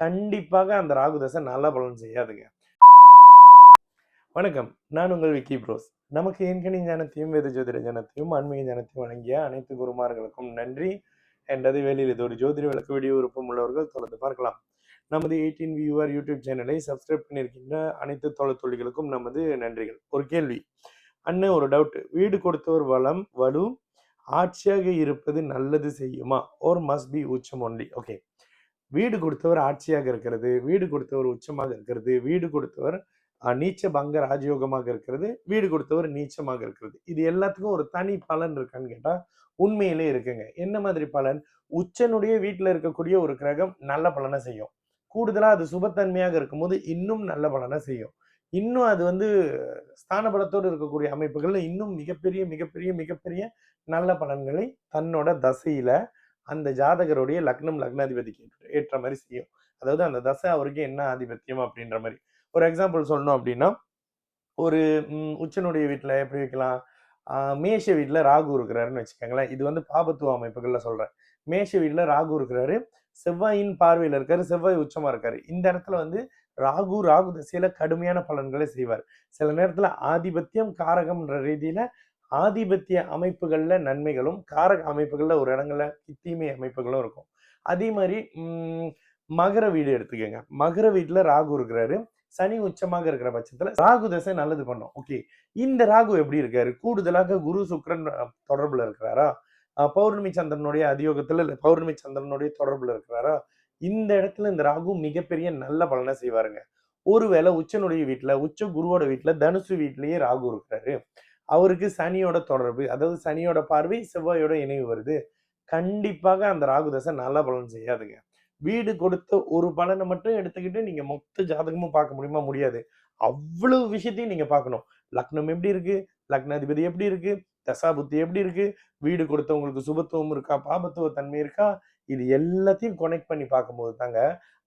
கண்டிப்பாக அந்த ராகு தசை நல்ல பலன் செய்யாதுங்க. வணக்கம். நான் உங்கள் விக்கி ப்ரோஸ் நமக்கு ஏன்கனி ஞானத்தையும் வேத ஜோதிட ஞானத்தையும் ஆன்மீக ஞானத்தையும் வழங்கிய அனைத்து குருமார்களுக்கும் நன்றி. என்றது வேலையில் இது ஒரு ஜோதிட விளக்கு வீடியோ விருப்பம் உள்ளவர்கள் தொடர்ந்து பார்க்கலாம். நமது எயிட்டீன் வியூவர் யூடியூப் சேனலை சப்ஸ்கிரைப் பண்ணியிருக்கின்ற அனைத்து தொழில்துளிகளுக்கும் நமது நன்றிகள். ஒரு கேள்வி. அண்ணன் ஒரு டவுட் வீடு கொடுத்தவர் வளம் வலு ஆட்சியாக இருப்பது நல்லது செய்யுமா? ஓர் மஸ்ட் பி உச்சம் ஒன்லி ஓகே வீடு கொடுத்தவர் ஆட்சியாக இருக்கிறது வீடு கொடுத்தவர் உச்சமாக இருக்கிறது வீடு கொடுத்தவர் நீச்ச பங்க ராஜயோகமாக இருக்கிறது வீடு கொடுத்தவர் நீச்சமாக இருக்கிறது. இது எல்லாத்துக்கும் ஒரு தனி பலன் இருக்கான்னு கேட்டால் உண்மையிலே இருக்குங்க. என்ன மாதிரி பலன்? உச்சனுடைய வீட்டில் இருக்கக்கூடிய ஒரு கிரகம் நல்ல பலனை செய்யும். கூடுதலாக அது சுபத்தன்மையாக இருக்கும்போது இன்னும் நல்ல பலனை செய்யும். இன்னும் அது வந்து ஸ்தான பலத்தோடு இருக்கக்கூடிய அமைப்புகளில் இன்னும் மிகப்பெரிய மிகப்பெரிய மிகப்பெரிய நல்ல பலன்களை தன்னோட தசையில அந்த ஜாதகருடைய லக்னம் லக்னாதிபதிக்கு ஏற்ற- ஏற்ற மாதிரி செய்யும். அதாவது அந்த தசை அவருக்கு என்ன ஆதிபத்தியம் அப்படின்ற மாதிரி. ஒரு எக்ஸாம்பிள் சொல்லணும் அப்படின்னா ஒரு உச்சனுடைய வீட்டில் எப்படி வைக்கலாம்? மேஷ வீட்டில் ராகு இருக்கிறாருன்னு வச்சுக்கோங்களேன். இது வந்து பாபத்துவ அமைப்புகளில் சொல்கிறேன் மேஷ வீட்டில் ராகு இருக்கிறாரு. செவ்வாயின் பார்வையில் இருக்காரு. செவ்வாய் உச்சமாக இருக்காரு. இந்த இடத்துல வந்து ராகு ராகு திசையில கடுமையான பலன்களை செய்வார். சில நேரத்துல ஆதிபத்தியம் காரகம்ன்ற ரீதியில ஆதிபத்திய அமைப்புகள்ல நன்மைகளும் காரக அமைப்புகள்ல ஒரு இடங்கள்ல தீமை அமைப்புகளும் இருக்கும். அதே மாதிரி மகர வீடு எடுத்துக்கோங்க. மகர வீட்டுல ராகு இருக்கிறாரு. சனி உச்சமாக இருக்கிற பட்சத்துல ராகு தசை நல்லது பண்ணும். ஓகே. இந்த ராகு எப்படி இருக்காரு? கூடுதலாக குரு சுக்கரன் தொடர்பில் தொடர்புல இருக்கிறாரா? பௌர்ணமி சந்திரனுடைய அதியோகத்தில் இல்ல பௌர்ணமி சந்திரனுடைய தொடர்புல இருக்கிறாரா? இந்த இடத்துல இந்த ராகு மிகப்பெரிய நல்ல பலனை செய்வாருங்க. ஒருவேளை உச்சனுடைய வீட்டுல உச்ச குருவோட வீட்டில் தனுசு வீட்லேயே ராகு இருக்கிறாரு. அவருக்கு சனியோட தொடர்பு அதாவது சனியோட பார்வை செவ்வாயோட இணைவு வருது. கண்டிப்பாக அந்த ராகு தசை நல்ல பலன் செய்யாதுங்க. வீடு கொடுத்த ஒரு பலனை மட்டும் எடுத்துக்கிட்டு நீங்க மொத்த ஜாதகமும் பார்க்க முடியுமா? முடியாது. அவ்வளவு விஷயத்தையும் நீங்க பார்க்கணும். லக்னம் எப்படி இருக்கு? லக்னாதிபதி எப்படி இருக்கு? தசாபுத்தி எப்படி இருக்கு? வீடு கொடுத்தவங்களுக்கு சுபத்துவம் இருக்கா? பாபத்துவ தன்மை இருக்கா? இது எல்லாத்தையும் கொனெக்ட் பண்ணி பார்க்கும்போது தாங்க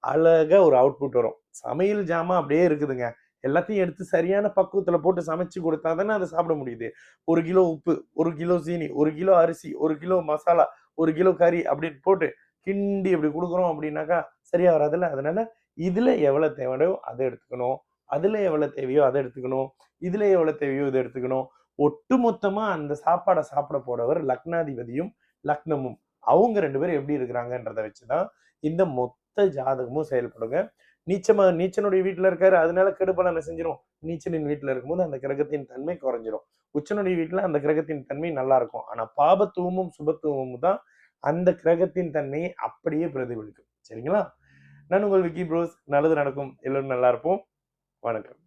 அழகா ஒரு அவுட்புட் வரும். சமையல் ஜாமா அப்படியே இருக்குதுங்க. எல்லாத்தையும் எடுத்து சரியான பக்குவத்தில் போட்டு சமைச்சு கொடுத்தா தானே அதை சாப்பிட முடியுது. ஒரு கிலோ உப்பு ஒரு கிலோ சீனி ஒரு கிலோ அரிசி ஒரு கிலோ மசாலா ஒரு கிலோ கறி அப்படின்னு போட்டு கிண்டி இப்படி கொடுக்குறோம் அப்படின்னாக்கா சரியா வராதுல்ல? அதனால இதுல எவ்வளவு தேவையோ அதை எடுத்துக்கணும். அதுல எவ்வளவு தேவையோ அதை எடுத்துக்கணும். இதுல எவ்வளவு தேவையோ இதை எடுத்துக்கணும். ஒட்டு மொத்தமா அந்த சாப்பாடை சாப்பிட போறவர் லக்னாதிபதியும் லக்னமும். அவங்க ரெண்டு பேரும் எப்படி இருக்கிறாங்கன்றத வச்சுதான் இந்த மொத்த ஜாதகமும் செயல்படுங்க. நீச்சமா நீச்சனுடைய வீட்டில் இருக்காரு அதனால கெடுபலனை செஞ்சிடும் நீச்சனின் வீட்டில் இருக்கும்போது அந்த கிரகத்தின் தன்மை குறைஞ்சிரும். உச்சனுடைய வீட்டில் அந்த கிரகத்தின் தன்மை நல்லா இருக்கும் ஆனால் பாபத்துவமும் சுபத்துவமும் தான் அந்த கிரகத்தின் தன்மையை அப்படியே பிரதிபலிக்கும். சரிங்களா? நான் உங்கள் விக்கி ப்ரோஸ். நல்லது நடக்கும். எல்லோரும் நல்லா இருப்போம். வணக்கம்.